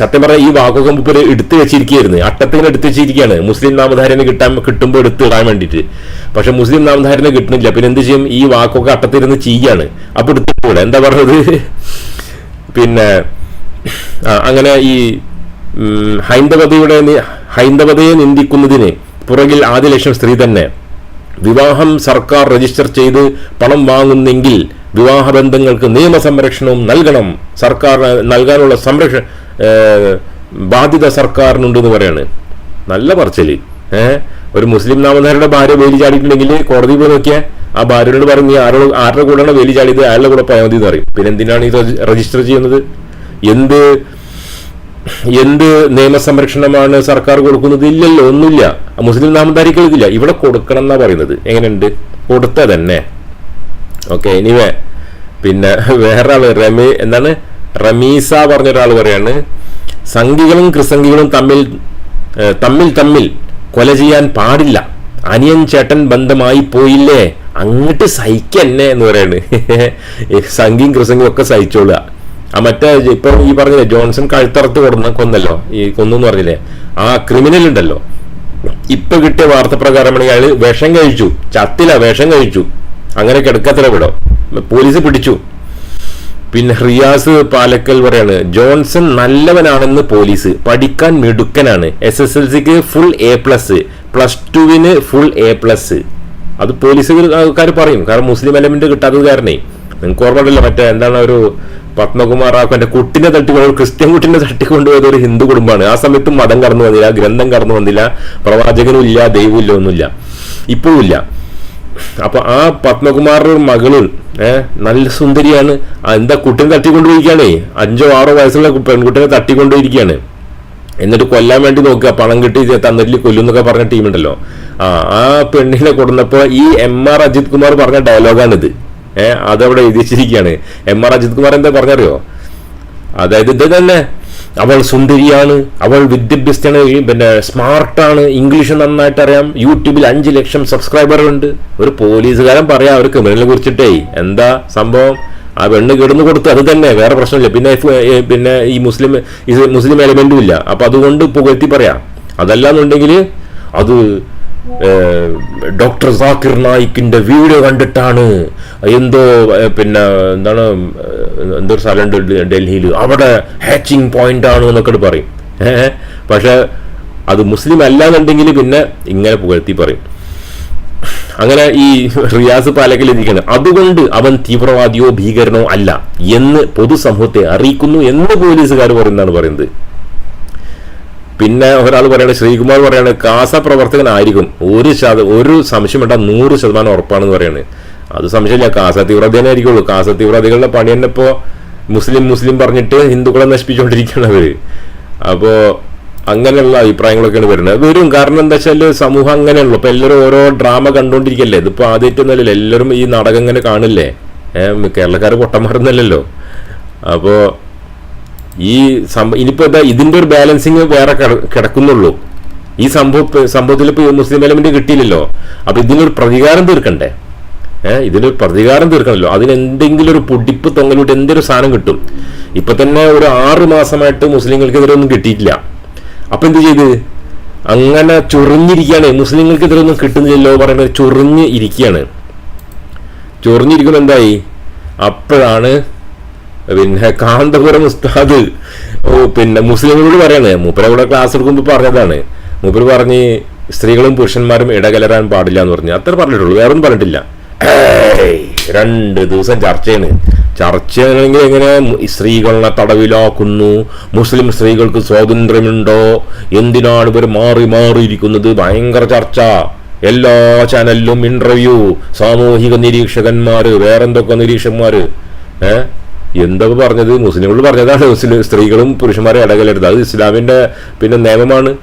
സത്യം പറഞ്ഞാൽ ഈ വാക്കൊക്കെ മൂപ്പര് എടുത്തു വെച്ചിരിക്കുകയായിരുന്നു. അട്ടത്തിന് എടുത്തു വെച്ചിരിക്കുകയാണ്. മുസ്ലിം നാമധാരനെ കിട്ടാൻ കിട്ടുമ്പോൾ എടുത്ത് ഇടാൻ വേണ്ടിയിട്ട്. പക്ഷെ മുസ്ലിം നാമധാരനെ കിട്ടുന്നില്ല. പിന്നെ എന്ത് ചെയ്യും? ഈ വാക്കൊക്കെ അട്ടത്തിരുന്ന് ചെയ്യാണ്. അപ്പൊ എടുത്തുകൂടെ എന്താ പറഞ്ഞത്? പിന്നെ അങ്ങനെ ഈ ഹൈന്ദവതയുടെ ഹൈന്ദവതയെ നിന്ദിക്കുന്നതിന് പുറകിൽ ആദ്യ ലക്ഷ്യം സ്ത്രീ തന്നെ. വിവാഹം സർക്കാർ രജിസ്റ്റർ ചെയ്ത് പണം വാങ്ങുന്നെങ്കിൽ വിവാഹ ബന്ധങ്ങൾക്ക് നിയമ സംരക്ഷണവും നൽകണം. സർക്കാർ നൽകാനുള്ള സംരക്ഷണ ബാധ്യത സർക്കാരിനുണ്ടെന്ന് പറയാണ്. നല്ല പറച്ചൽ. ഒരു മുസ്ലിം നാമധാരിയുടെ ഭാര്യ വേലി ചാടിയിട്ടുണ്ടെങ്കിൽ കോടതി പോയി നോക്കിയാൽ ആ ഭാര്യയോട് പറഞ്ഞ് ആരോട് ആരുടെ കൂടെയാണ് വേലി ചാടിയത് അയാളുടെ കൂടെ പോയാൽ മതി എന്ന് പറയും. പിന്നെ എന്തിനാണ് ഇത് രജിസ്റ്റർ ചെയ്യുന്നത്? എന്ത് എന്ത് നിയമ സംരക്ഷണമാണ് സർക്കാർ കൊടുക്കുന്നത്? ഇല്ലല്ലോ ഒന്നുമില്ല. മുസ്ലിം നാമധാരികൾക്കില്ല. ഇവിടെ കൊടുക്കണം എന്നാ പറയുന്നത്. എങ്ങനെയുണ്ട്? കൊടുത്ത തന്നെ. Okay anyway. പിന്നെ വേറെ ആൾ രമേ എന്താണ്? റമീസ പറഞ്ഞ ഒരാൾ പറയാണ് സംഘികളും ക്രിസംഘികളും തമ്മിൽ തമ്മിൽ തമ്മിൽ കൊല ചെയ്യാൻ പാടില്ല. അനിയൻ ചേട്ടൻ ബന്ധമായി പോയില്ലേ? അങ്ങോട്ട് സഹിക്കന്നെ എന്ന് പറയാണ്. സംഘിയും ക്രിസംഘിയും ഒക്കെ സഹിച്ചോളുക. ആ മറ്റേ ഇപ്പൊ ഈ പറഞ്ഞില്ലേ ജോൺസൺ കഴുത്തറത്ത് കൊടുന്ന കൊന്നല്ലോ ഈ കൊന്നു പറഞ്ഞില്ലേ ആ ക്രിമിനൽ ഉണ്ടല്ലോ. ഇപ്പൊ കിട്ടിയ വാർത്ത പ്രകാരമാണെങ്കിൽ അയാൾ വിഷം കഴിച്ചു ചത്തില വിഷം കഴിച്ചു. അങ്ങനെ കിടക്കത്തില്ല വിടോ പോലീസ് പിടിച്ചു. പിന്നെ റിയാസ് പാലക്കൽ പറയാണ് ജോൺസൺ നല്ലവനാണെന്ന് പോലീസ് പഠിക്കാൻ മിടുക്കനാണ്. എസ് എസ് എൽ സിക്ക് ഫുൾ എ പ്ലസ് പ്ലസ് ടുവിന് ഫുൾ എ പ്ലസ് അത് പോലീസുകാർ പറയും കാരണം മുസ്ലിം എലമെന്റ് കിട്ടാത്തത് കാരണേ. നിങ്ങൾക്ക് ഓർമ്മയുണ്ടല്ലോ മറ്റേ എന്താണ് ഒരു പത്മകുമാർ റാക്കു എന്റെ കുട്ടിനെ തട്ടിക്കൊണ്ട് ക്രിസ്ത്യൻ കുട്ടിനെ തട്ടിക്കൊണ്ടുപോയത് ഒരു ഹിന്ദു കുടുംബമാണ്. ആ സമയത്ത് മതം കടന്നു വന്നില്ല ഗ്രന്ഥം കടന്നു വന്നില്ല പ്രവാചകനും ഇല്ല ദൈവമില്ല ഒന്നുമില്ല. ഇപ്പോഴും ഇല്ല. അപ്പൊ ആ പത്മകുമാറിന്റെ മകൾ ഏഹ് നല്ല സുന്ദരിയാണ്. എന്താ കുട്ടിനെ തട്ടിക്കൊണ്ടുപോയിരിക്കുകയാണേ അഞ്ചോ ആറോ വയസ്സുള്ള പെൺകുട്ടിനെ തട്ടിക്കൊണ്ടുപോയിരിക്കുകയാണ് എന്നിട്ട് കൊല്ലാൻ വേണ്ടി നോക്കുക. പണം കിട്ടി തന്നിട്ട് കൊല്ലും എന്നൊക്കെ പറഞ്ഞ ടീമുണ്ടല്ലോ. ആ ആ പെണ്ണിനെ കൊടുന്നപ്പോ ഈ എം ആർ അജിത് കുമാർ പറഞ്ഞ ഡയലോഗാണിത്. ഏഹ് അതവിടെ എഴുതിച്ചിരിക്കുകയാണ് എം ആർ അജിത് കുമാർ എന്താ പറഞ്ഞറിയോ? അതായത് ഇത് തന്നെ അവൾ സുന്ദരിയാണ് അവൾ വിദ്യാഭ്യസ്തയാണ് പിന്നെ സ്മാർട്ടാണ് ഇംഗ്ലീഷ് നന്നായിട്ട് അറിയാം യൂട്യൂബിൽ അഞ്ച് ലക്ഷം സബ്സ്ക്രൈബറുണ്ട് ഒരു പോലീസുകാരൻ പറയാം ഒരു ക്രിമിനലിനെ കുറിച്ചിട്ടേ എന്താ സംഭവം? ആ പെണ്ണ് കിടന്നു കൊടുത്തു അത് തന്നെ വേറെ പ്രശ്നമില്ല. പിന്നെ പിന്നെ ഈ മുസ്ലിം മുസ്ലിം എലമെന്റും ഇല്ല. അപ്പൊ അതുകൊണ്ട് പുകഴ്ത്തി പറയാം. അതല്ലാന്നുണ്ടെങ്കിൽ അത് ഡോക്ടർ സാക്കിർ നായിക്കിന്റെ വീഡിയോ കണ്ടിട്ടാണ് എന്തോ പിന്നെ എന്താണ് എന്തോ സ്ഥലമുണ്ട് ഡൽഹിയിൽ അവിടെ ഹാച്ചിങ് പോയിന്റ് ആണ് എന്നൊക്കെ പറയും. പക്ഷെ അത് മുസ്ലിം അല്ലാന്നുണ്ടെങ്കിൽ പിന്നെ ഇങ്ങനെ പുകഴ്ത്തി പറയും. അങ്ങനെ ഈ റിയാസ് പാലക്കൽ ഇരിക്കുന്നത് അതുകൊണ്ട് അവൻ തീവ്രവാദിയോ ഭീകരനോ അല്ല എന്ന് പൊതുസമൂഹത്തെ അറിയിക്കുന്നു എന്ന് പോലീസുകാർ പറയുന്നതാണ് പറയുന്നത്. പിന്നെ ഒരാൾ പറയുന്നത് ശ്രീകുമാർ പറയുന്നത് കാസ പ്രവർത്തകനായിരിക്കും. ഒരു ശത ഒരു സംശയം വേണ്ട നൂറ് ശതമാനം ഉറപ്പാണെന്ന് പറയുന്നത് അത് സംശയമില്ല കാസ തീവ്രവാദി തന്നെ ആയിരിക്കുള്ളൂ. കാസ തീവ്രവാദികളുടെ പണി തന്നെ ഇപ്പോൾ മുസ്ലിം മുസ്ലിം പറഞ്ഞിട്ട് ഹിന്ദുക്കളെ നശിപ്പിച്ചുകൊണ്ടിരിക്കുകയാണ് അവർ അപ്പോൾ അങ്ങനെയുള്ള അഭിപ്രായങ്ങളൊക്കെയാണ് വരുന്നത്. വരും. കാരണം എന്താ വെച്ചാൽ സമൂഹം അങ്ങനെയുള്ളൂ അപ്പോൾ എല്ലാവരും ഓരോ ഡ്രാമ കണ്ടുകൊണ്ടിരിക്കല്ലേ ഇതിപ്പോ ആദ്യമായിട്ടൊന്നുമല്ലല്ലോ എല്ലാവരും ഈ നാടകം ഇങ്ങനെ കാണില്ലേ? കേരളക്കാർ പൊട്ടന്മാരൊന്നല്ലല്ലോ അപ്പോ ഈ സംഭവം ഇനിയിപ്പോ എന്താ ഇതിന്റെ ഒരു ബാലൻസിങ് വേറെ കിട- കിടക്കുന്നുള്ളൂ. ഈ സംഭവം സംഭവത്തിൽ ഇപ്പൊ മുസ്ലിം എലമെന്റ് കിട്ടിയില്ലല്ലോ. അപ്പൊ ഇതിനൊരു പ്രതികാരം തീർക്കണ്ടേ? ഏഹ് ഇതിനൊരു പ്രതികാരം തീർക്കണല്ലോ. അതിന് എന്തെങ്കിലും ഒരു പൊടിപ്പ് തൊങ്ങലൂട്ട് എന്തൊരു സാധനം കിട്ടും? ഇപ്പൊ തന്നെ ഒരു ആറ് മാസമായിട്ട് മുസ്ലിങ്ങൾക്കെതിരെ ഒന്നും കിട്ടിയിട്ടില്ല. അപ്പൊ എന്ത് ചെയ്ത്? അങ്ങനെ ചൊറിഞ്ഞിരിക്കുകയാണ്. മുസ്ലിങ്ങൾക്കെതിരെ ഒന്നും കിട്ടുന്നില്ലല്ലോ പറയുന്നത് ചൊറിഞ്ഞ് ഇരിക്കുകയാണ്. ചൊറിഞ്ഞിരിക്കുന്നത് എന്തായി? അപ്പോഴാണ് പിന്നെ കാന്തപുരം ഉസ്താദ്. ഓ പിന്നെ മുസ്ലിങ്ങളോട് പറയാണ്. മൂപ്പരെ കൂടെ ക്ലാസ് എടുക്കുമ്പോൾ പറഞ്ഞതാണ്. മൂപ്പര് പറഞ്ഞ് സ്ത്രീകളും പുരുഷന്മാരും ഇടകലരാൻ പാടില്ല എന്ന് പറഞ്ഞു. അത്ര പറഞ്ഞിട്ടുള്ളൂ. വേറെ ഒന്നും പറഞ്ഞിട്ടില്ല രണ്ട് ദിവസം ചർച്ചയാണ് ചർച്ചയാണെങ്കിൽ എങ്ങനെ സ്ത്രീകളെ തടവിലാക്കുന്നു? മുസ്ലിം സ്ത്രീകൾക്ക് സ്വാതന്ത്ര്യമുണ്ടോ? എന്തിനാണ് ഇവർ മാറി മാറിയിരിക്കുന്നത്? ഭയങ്കര ചർച്ച. എല്ലാ ചാനലിലും ഇന്റർവ്യൂ സാമൂഹിക നിരീക്ഷകന്മാര് വേറെന്തൊക്കെ നിരീക്ഷകന്മാര്? ഏഹ് എന്തൊക്കെ പറഞ്ഞത്? മുസ്ലിങ്ങൾ പറഞ്ഞതാണ്. മുസ്ലിം സ്ത്രീകളും പുരുഷന്മാരെ ഇടകലരുത്. അത് ഇസ്ലാമിന്റെ പിന്നെ നിയമമാണ്.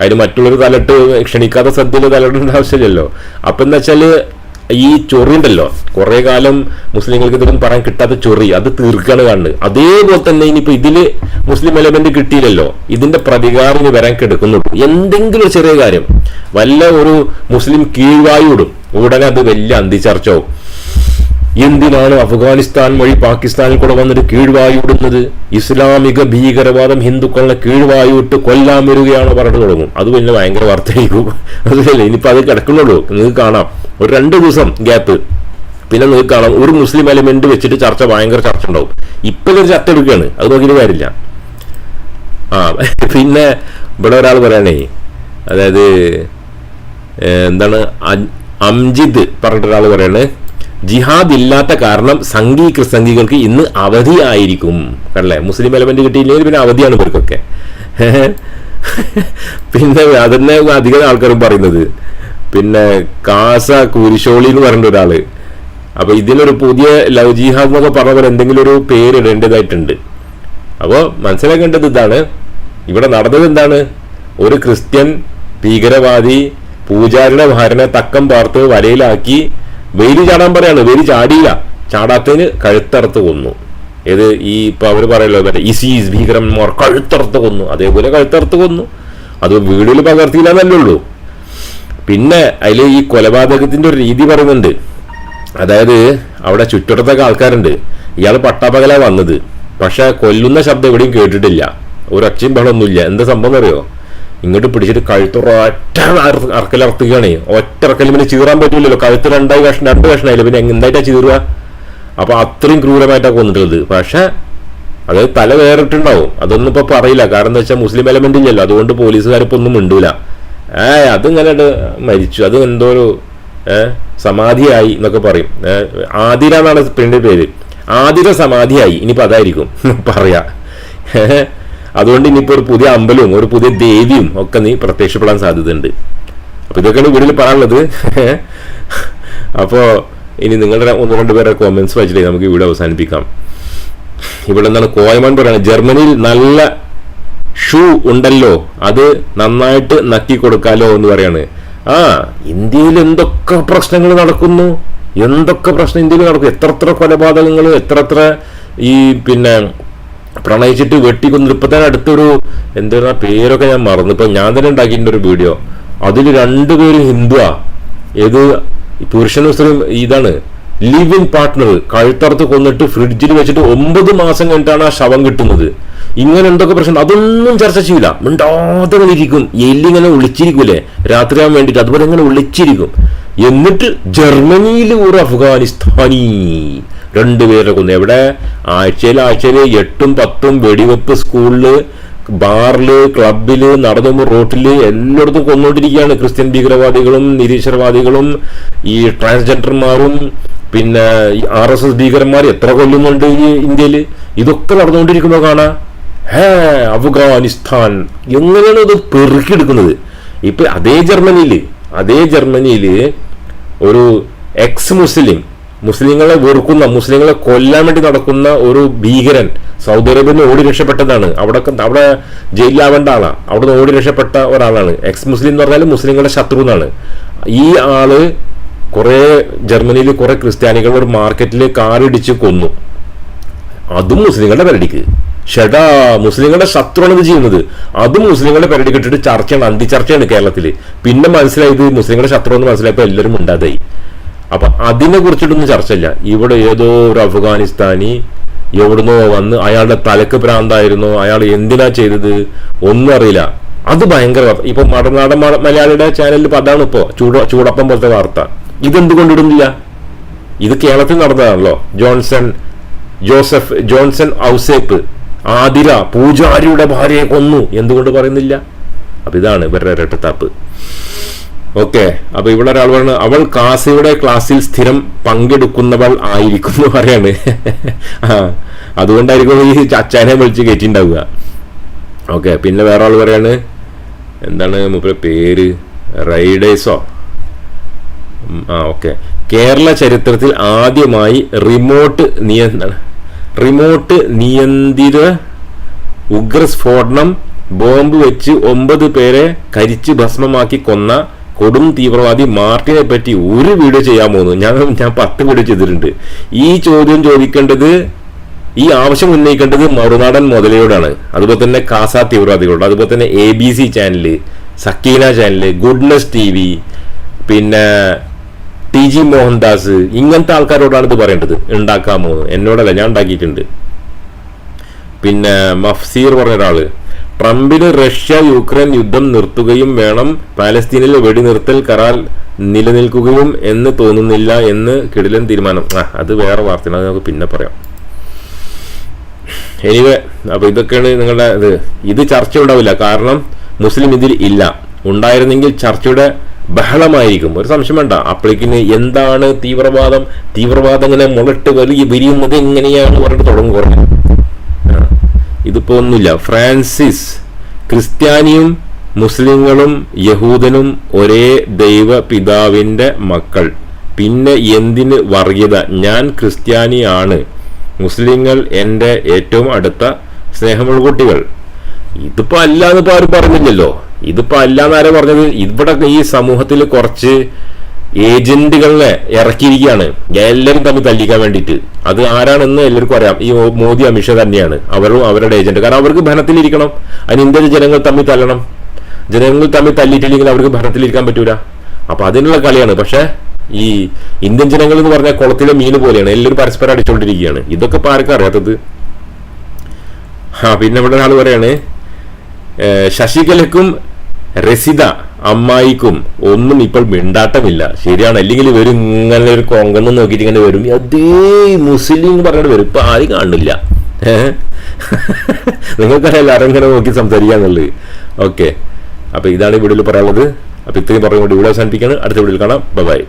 അതിന് മറ്റുള്ളൊരു തലട്ട് ക്ഷണിക്കാത്ത സദ്യയിൽ തലയിടേണ്ട ആവശ്യമില്ലല്ലോ. അപ്പൊ എന്താ വെച്ചാൽ ഈ ചൊറി ഉണ്ടല്ലോ. കുറെ കാലം മുസ്ലിങ്ങൾക്ക് ഇതൊന്നും പറയാൻ കിട്ടാത്ത ചൊറി. അത് തീർക്കാണ് കാണുന്നത്. അതേപോലെ തന്നെ ഇനിയിപ്പോ ഇതിൽ മുസ്ലിം എലമെന്റ് കിട്ടിയില്ലല്ലോ. ഇതിന്റെ പ്രതികാരം ഇനി വരാൻ കിടക്കുന്നുള്ളൂ. എന്തെങ്കിലും ഒരു ചെറിയ കാര്യം. വല്ല ഒരു മുസ്ലിം കീഴ്വായോടും. ഉടനെ അത് വലിയ അന്തിച്ചർച്ചയാവും എന്തിനാണ് അഫ്ഗാനിസ്ഥാൻ വഴി പാകിസ്ഥാനിൽ കൂടെ വന്നിട്ട് കീഴ്വായുടുന്നത് ഇസ്ലാമിക ഭീകരവാദം ഹിന്ദുക്കളെ കീഴ്വായുവിട്ട് കൊല്ലാൻ വരികയാണ് പറഞ്ഞു തുടങ്ങും. അത് പിന്നെ ഭയങ്കര വാർത്തയായിരിക്കും. അതല്ലേ ഇനിയിപ്പോൾ അത് കിടക്കുന്നുള്ളൂ. നിങ്ങൾക്ക് കാണാം. ഒരു രണ്ട് ദിവസം ഗ്യാപ്പ് പിന്നെ നിങ്ങൾക്ക് കാണാം. ഒരു മുസ്ലിം എലിമെന്റ് വെച്ചിട്ട് ചർച്ച ഭയങ്കര ചർച്ച ഉണ്ടാവും. ഇപ്പോഴൊരു ഒരു ചർച്ച എടുക്കുകയാണ്. അത് നോക്കിയിട്ട് കാര്യമില്ല. ആ പിന്നെ ഇവിടെ ഒരാൾ പറയണേ. അതായത് എന്താണ് അംജിത് ഒരാൾ പറയാണ്. ജിഹാദ് ഇല്ലാത്ത കാരണം സംഘി ക്രിസ്തംഘികൾക്ക് ഇന്ന് അവധിയായിരിക്കും അല്ലേ? മുസ്ലിം എലമെന്റ് കിട്ടിയില്ലെങ്കിൽ പിന്നെ അവധിയാണ് ഇവർക്കൊക്കെ. പിന്നെ അതന്നെ അധികം ആൾക്കാരും പറയുന്നത്. പിന്നെ കാസ കുരിശോളി എന്ന് പറഞ്ഞ ഒരാൾ. അപ്പൊ ഇതിനൊരു പുതിയ ലവ് ജിഹാദ് എന്നൊക്കെ പറഞ്ഞ പോലെ എന്തെങ്കിലും ഒരു പേര് ഇടേണ്ടതായിട്ടുണ്ട്. അപ്പോൾ മനസ്സിലാക്കേണ്ടത് ഇതാണ്. ഇവിടെ നടന്നത് എന്താണ്? ഒരു ക്രിസ്ത്യൻ ഭീകരവാദി പൂജാരിയുടെ ഭാര്യനെ തക്കം പാർത്ത് വലയിലാക്കി വെയിൽ ചാടാൻ പറയാണ് വെയിൽ ചാടിയില്ല. ചാടാത്തതിന് കഴുത്തറുത്ത് കൊന്നു. ഏത് ഈ ഇപ്പൊ അവർ പറയല്ലോ മറ്റേ ഇസീസ് ഭീകരന്മാർ കഴുത്തറുത്ത് കൊന്നു. അതേപോലെ കഴുത്തറുത്ത് കൊന്നു. അത് വീടിൽ പകർത്തിയില്ല എന്നല്ലേ ഉള്ളൂ. പിന്നെ അതിൽ ഈ കൊലപാതകത്തിന്റെ ഒരു രീതി പറയുന്നുണ്ട്. അതായത് അവിടെ ചുറ്റുവട്ടത്തൊക്കെ ആൾക്കാരുണ്ട്. ഇയാൾ പട്ടാപ്പകല വന്നത്. പക്ഷെ കൊല്ലുന്ന ശബ്ദം എവിടെയും കേട്ടിട്ടില്ല. ഒരു ഒച്ചയും ബഹളമൊന്നുമില്ല. എന്താ സംഭവം അറിയോ ഇങ്ങോട്ട് പിടിച്ചിട്ട് കഴുത്തുറ ഒറ്റ അറ- അറക്കലർത്തുകയാണേ ഒറ്റ അറക്കൽ പിന്നെ ചീറാൻ പറ്റില്ലല്ലോ കഴുത്ത് രണ്ടായി കഷ്ണം രണ്ട് കഷ്ണമായില്ല. പിന്നെ എന്തായിട്ടാ ചീറുക? അപ്പൊ അത്രയും ക്രൂരമായിട്ടാണ് കൊന്നിട്ടുള്ളത്. പക്ഷെ അത് തല വേറിട്ടുണ്ടാവും. അതൊന്നും ഇപ്പൊ പറയില്ല. കാരണം എന്താ വെച്ചാൽ മുസ്ലിം എലമെന്റ് ഇല്ലല്ലോ. അതുകൊണ്ട് പോലീസുകാരിപ്പോ ഒന്നും മിണ്ടൂല. ഏ അതിങ്ങനെ മരിച്ചു. അത് എന്തോ ഒരു സമാധിയായി എന്നൊക്കെ പറയും. ആതിര എന്നാണ് പെണ്ണിന്റെ പേര്. ആതിര സമാധിയായി. ഇനിയിപ്പോ അതായിരിക്കും. പറയാ. അതുകൊണ്ട് ഇനിയിപ്പോൾ ഒരു പുതിയ അമ്പലവും ഒരു പുതിയ ദേവിയും ഒക്കെ നീ പ്രത്യക്ഷപ്പെടാൻ സാധ്യതയുണ്ട്. അപ്പോൾ ഇതൊക്കെയാണ് വീട്ടിൽ പറയാനുള്ളത്. അപ്പോൾ ഇനി നിങ്ങളുടെ ഒന്ന് രണ്ട് പേരുടെ കോമെന്റ്സ് വായിച്ചിട്ട് നമുക്ക് ഇവിടെ അവസാനിപ്പിക്കാം. ഇവിടെ എന്താണ് കോയമാൻ പറയുന്നത്? ജർമ്മനിയിൽ നല്ല ഷൂ ഉണ്ടല്ലോ അത് നന്നായിട്ട് നക്കി കൊടുക്കാലോ എന്ന് പറയാണ്. ആ ഇന്ത്യയിൽ എന്തൊക്കെ പ്രശ്നങ്ങൾ നടക്കുന്നു? എന്തൊക്കെ പ്രശ്നം ഇന്ത്യയിൽ നടക്കും എത്ര കൊലപാതകങ്ങൾ എത്ര ഈ പിന്നെ പ്രണയിച്ചിട്ട് വെട്ടിക്കൊന്നു ഇപ്പൊ അടുത്തൊരു എന്താ പേരൊക്കെ ഞാൻ മറന്നു. ഇപ്പൊ ഞാൻ തന്നെ ഉണ്ടാക്കിയിട്ടുണ്ട് ഒരു വീഡിയോ. അതിൽ രണ്ടുപേരും ഹിന്ദുവാ. ഏത് പുരുഷനും സ്ത്രീയും ഇതാണ്. Living partner. കഴുത്തറുത്ത് കൊന്നിട്ട് ഫ്രിഡ്ജിൽ വെച്ചിട്ട് ഒമ്പത് മാസം കഴിഞ്ഞിട്ടാണ് ആ ശവം കിട്ടുന്നത്. ഇങ്ങനെ എന്തൊക്കെ പ്രശ്നം? അതൊന്നും ചർച്ച ചെയ്യില്ല മിണ്ടാതെ ഇരിക്കും. എല്ലിങ്ങനെ ഇങ്ങനെ ഒളിച്ചിരിക്കൂലേ? രാത്രിയാൻ വേണ്ടിയിട്ട് അതുപോലെ ഇങ്ങനെ ഒളിച്ചിരിക്കും. എന്നിട്ട് ജർമ്മനിയിൽ ഒരു അഫ്ഗാനിസ്ഥാനി രണ്ടുപേരെ കൊന്നു. എവിടെ? ആഴ്ചയിൽ ആഴ്ചയിൽ എട്ടും പത്തും വെടിവെപ്പ് സ്കൂളിൽ ബാറിൽ ക്ലബിൽ നടന്നു റോട്ടിൽ എല്ലായിടത്തും കൊന്നുകൊണ്ടിരിക്കുകയാണ് ക്രിസ്ത്യൻ ഭീകരവാദികളും നിരീശ്വരവാദികളും ഈ ട്രാൻസ്ജെൻഡർമാരും പിന്നെ ആർ എസ് എസ് ഭീകരന്മാർ എത്ര കൊല്ലുന്നുണ്ട് ഈ ഇന്ത്യയിൽ ഇതൊക്കെ നടന്നുകൊണ്ടിരിക്കുമ്പോൾ കാണാ. ഹേ അഫ്ഗാനിസ്ഥാൻ. എങ്ങനെയാണ് ഇത് പെറുക്കിയെടുക്കുന്നത്? ഇപ്പൊ അതേ ജർമ്മനിയിൽ അതേ ജർമ്മനിയിൽ ഒരു എക്സ് മുസ്ലിം മുസ്ലിങ്ങളെ വെറുക്കുന്ന മുസ്ലിങ്ങളെ കൊല്ലാൻ വേണ്ടി നടക്കുന്ന ഒരു ഭീകരൻ സൗദി അറേബ്യയിൽ നിന്ന് ഓടി രക്ഷപ്പെട്ടതാണ്. അവിടെ അവിടെ ജയിലിലാവേണ്ട ആളാ. അവിടെ നിന്ന് ഓടി രക്ഷപ്പെട്ട ഒരാളാണ്. എക്സ് മുസ്ലിം എന്ന് പറഞ്ഞാൽ മുസ്ലിങ്ങളുടെ ശത്രു എന്നാണ്. ഈ ആൾ കുറെ ജർമ്മനിയിൽ കുറെ ക്രിസ്ത്യാനികൾ ഒരു മാർക്കറ്റിൽ കാറിടിച്ച് കൊന്നു. അതും മുസ്ലിങ്ങളുടെ പരടിക്ക്. ഷെടാ മുസ്ലിങ്ങളുടെ ശത്രുവാണ് ഇത് ചെയ്യുന്നത്. അതും മുസ്ലിങ്ങളുടെ പരടി ഇട്ടിട്ട് ചർച്ചയാണ് അന്തി ചർച്ചയാണ് കേരളത്തിൽ പിന്നെ മനസ്സിലായത് മുസ്ലിങ്ങളുടെ ശത്രു എന്ന് മനസ്സിലായപ്പോൾ എല്ലാവരും ഉണ്ടാതായി അപ്പൊ അതിനെ കുറിച്ചിട്ടൊന്നും ചർച്ചയില്ല. ഇവിടെ ഏതോ ഒരു അഫ്ഗാനിസ്ഥാനി എവിടുന്നോ വന്ന് അയാളുടെ തലക്ക് ഭ്രാന്തായിരുന്നു അയാൾ എന്തിനാ ചെയ്തത്? ഒന്നും അറിയില്ല. അത് ഭയങ്കര ഇപ്പൊ മടനാടൻ മലയാളിയുടെ ചാനലിൽ അതാണ് ഇപ്പോ ചൂട ചൂടപ്പം പോലത്തെ വാർത്ത. ഇതെന്തുകൊണ്ടിടുന്നില്ല ഇത് കേരളത്തിൽ നടന്നതാണല്ലോ. Johnson Joseph Johnson Ouseph Athira പൂജാരിയുടെ ഭാര്യയെ കൊന്നു. എന്തുകൊണ്ട് പറയുന്നില്ല? അപ്പൊ ഇതാണ് ഇവരുടെ ഇരട്ടത്താപ്പ്. ഓക്കെ. അപ്പൊ ഇവിടെ ഒരാൾ പറഞ്ഞു അവൾ കാസിയുടെ ക്ലാസ്സിൽ സ്ഥിരം പങ്കെടുക്കുന്നവൾ ആയിരിക്കും എന്ന് പറയാണ്. ആ അതുകൊണ്ടായിരിക്കും ഈ അച്ചാനെ വിളിച്ച് കയറ്റിണ്ടാവുക. ഓക്കെ പിന്നെ വേറെ ആൾ പറയാണ് എന്താണ് മൂപ്പരുടെ പേര്? റൈഡേഴ്സോ? ആ ഓക്കെ. കേരള ചരിത്രത്തിൽ ആദ്യമായി റിമോട്ട് നിയന്ത്രണ റിമോട്ട് നിയന്ത്രിത ഉഗ്രസ്ഫോടനം ബോംബ് വെച്ച് ഒമ്പത് പേരെ കരിച്ച് ഭസ്മമാക്കി കൊന്ന കൊടും തീവ്രവാദി മാർട്ടിനെ പറ്റി ഒരു വീഡിയോ ചെയ്യാൻ പോകുന്നു ഞാൻ ഞാൻ പത്ത് വീഡിയോ ചെയ്തിട്ടുണ്ട്. ഈ ചോദ്യം ചോദിക്കേണ്ടത് ഈ ആവശ്യം ഉന്നയിക്കേണ്ടത് മറുനാടൻ മുതലയോടാണ്. അതുപോലെ തന്നെ കാസ തീവ്രവാദികളോട്. അതുപോലെ തന്നെ A B C channel Sakeena channel Goodness TV V പിന്നെ ടി ജി മോഹൻദാസ് ഇങ്ങനത്തെ ആൾക്കാരോടാണ് ഇത് പറയേണ്ടത്. പോകുന്നത് എന്നോടല്ല ഞാൻ ഉണ്ടാക്കിയിട്ടുണ്ട്. പിന്നെ മഫ്സീർ പറഞ്ഞ ഒരാൾ ട്രംപിന് റഷ്യ യുക്രൈൻ യുദ്ധം നിർത്തുകയും വേണം. പാലസ്തീനിൽ വെടിനിർത്തൽ കരാർ നിലനിൽക്കുകയും എന്ന് തോന്നുന്നില്ല എന്ന് കിടിലൻ തീരുമാനം. ആ അത് വേറെ വാർത്തയാണ് അത് നമുക്ക് പിന്നെ പറയാം. എനിവേ അപ്പൊ ഇതൊക്കെയാണ് നിങ്ങളുടെ ഇത്. ഇത് ചർച്ച ഉണ്ടാവില്ല കാരണം മുസ്ലിം ഇതിൽ ഇല്ല. ഉണ്ടായിരുന്നെങ്കിൽ ചർച്ചയുടെ ബഹളമായിരിക്കും. ഒരു സംശയം വേണ്ട. അപ്പോഴേക്കിന് എന്താണ് തീവ്രവാദം? തീവ്രവാദം ഇങ്ങനെ മുളട്ട് വലിയ വിരിയുന്നത് എങ്ങനെയാണ് പറഞ്ഞിട്ട് തുടങ്ങും കുറേ ആ. ഇതിപ്പോ ഒന്നുമില്ല. ഫ്രാൻസിസ് ക്രിസ്ത്യാനിയും മുസ്ലിങ്ങളും യഹൂദനും ഒരേ ദൈവ പിതാവിന്റെ മക്കൾ. പിന്നെ എന്തിന് വർഗീയത? ഞാൻ ക്രിസ്ത്യാനിയാണ്. മുസ്ലിങ്ങൾ എന്റെ ഏറ്റവും അടുത്ത സ്നേഹമുള്ള കുട്ടികൾ. ഇതിപ്പോ അല്ലാന്ന് ഇപ്പൊ ആരും പറഞ്ഞില്ലല്ലോ. ഇതിപ്പോ അല്ലാന്ന് ആരും പറഞ്ഞത്? ഇവിടെ ഈ സമൂഹത്തിൽ കുറച്ച് ഏജന്റുകളെ ഇറക്കിയിരിക്കുകയാണ്. എല്ലാവരും തമ്മിൽ തല്ലിക്കാൻ വേണ്ടിയിട്ട്. അത് ആരാണെന്ന് എല്ലാവർക്കും അറിയാം. ഈ മോദി അമിത്ഷാ തന്നെയാണ്. അവരും അവരുടെ ഏജന്റ്. കാരണം അവർക്ക് ഭരണത്തിലിരിക്കണം. അതിന് ഇന്ത്യയിലെ ജനങ്ങൾ തമ്മിൽ തല്ലണം. ജനങ്ങൾ തമ്മിൽ തല്ലിയിട്ടില്ലെങ്കിൽ അവർക്ക് ഭരണത്തിലിരിക്കാൻ പറ്റൂല. അപ്പൊ അതിനുള്ള കളിയാണ്. പക്ഷെ ഈ ഇന്ത്യൻ ജനങ്ങൾ എന്ന് പറഞ്ഞാൽ കുളത്തിലെ മീന് പോലെയാണ്. എല്ലാവരും പരസ്പരം അടിച്ചുകൊണ്ടിരിക്കുകയാണ് ഇതൊക്കെ ആർക്കും അറിയാത്തത്? ആ പിന്നെ ഇവിടെ ഒരാൾ പറയാണ് ശശികലക്കും രസിത അമ്മായിക്കും. ഒന്നും ഇപ്പോൾ മിണ്ടാട്ടമില്ല. ശരിയാണ്. അല്ലെങ്കിൽ ഇവരും ഇങ്ങനെ ഒരു കൊങ്കന്ന് നോക്കിയിട്ട് ഇങ്ങനെ വരും. അതേ മുസ്ലിം എന്ന് പറഞ്ഞിട്ട് വരും. ഇപ്പൊ ആരും കാണില്ല നിങ്ങൾക്കറിയാം എല്ലാവരും ഇങ്ങനെ നോക്കി സംസാരിക്കാന്നുള്ളത് ഓക്കെ. അപ്പൊ ഇതാണ് ഈ വീഡിയോയിൽ പറയാനുള്ളത്. അപ്പൊ ഇത്രയും പറഞ്ഞുകൊണ്ട് വീഡിയോ അവസാനിപ്പിക്കുകയാണ്. അടുത്ത വീഡിയോയിൽ കാണാം. ബൈ